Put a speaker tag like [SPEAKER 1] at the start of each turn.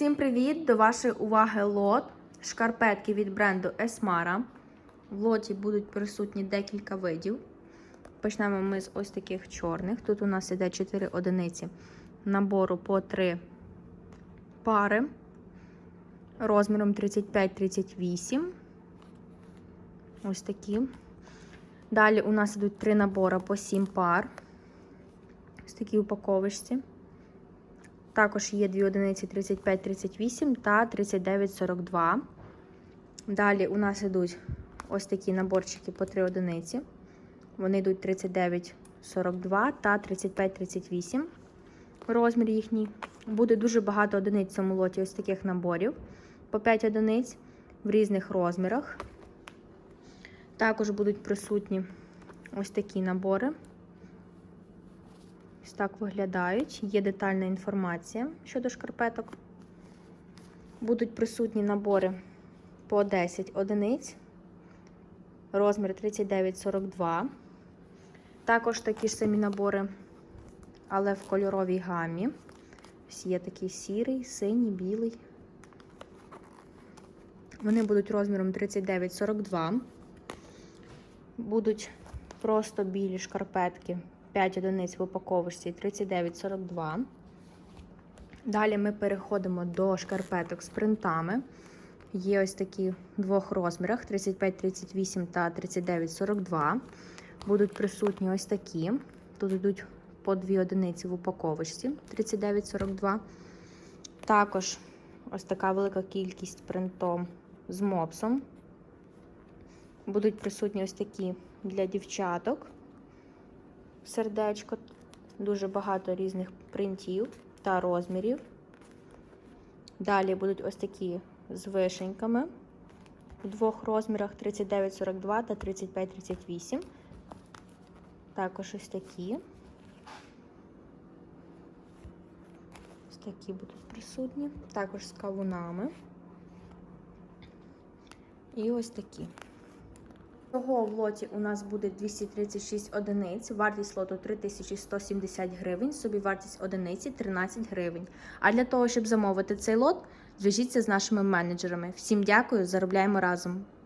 [SPEAKER 1] Всім привіт! До вашої уваги лот. Шкарпетки від бренду Esmara. В лоті будуть присутні декілька видів. Почнемо ми з ось таких чорних. Тут у нас іде 4 одиниці набору по 3 пари розміром 35-38. Ось такі. Далі у нас ідуть 3 набори по 7 пар. Ось такі упаковочці. Також є 2 одиниці 35-38 та 39-42. Далі у нас йдуть ось такі наборчики по 3 одиниці. Вони йдуть 39-42 та 35-38. Розмір їхній. Буде дуже багато одиниць в цьому лоті ось таких наборів. По 5 одиниць в різних розмірах. Також будуть присутні ось такі набори. Ось так виглядають. Є детальна інформація щодо шкарпеток. Будуть присутні набори по 10 одиниць, розмір 39-42. Також такі ж самі набори, але в кольоровій гамі. Ось є такий сірий, синій, білий. Вони будуть розміром 39-42. Будуть просто білі шкарпетки. 5 одиниць в упаковочці 39,42. Далі ми переходимо до шкарпеток з принтами. Є ось такі в двох розмірах: 35-38 та 39,42. Будуть присутні ось такі. Тут йдуть по 2 одиниці в упаковочці 39,42. Також ось така велика кількість принтом з мопсом. Будуть присутні ось такі для дівчаток сердечко, дуже багато різних принтів та розмірів. Далі будуть ось такі з вишеньками в двох розмірах 39,42 та 35,38. Також ось такі. Ось такі будуть присутні. Також з кавунами. І ось такі. Всього в лоті у нас буде 236 одиниць, вартість лоту 3170 гривень, собі вартість одиниці 13 гривень. А для того, щоб замовити цей лот, зв'яжіться з нашими менеджерами. Всім дякую, заробляємо разом!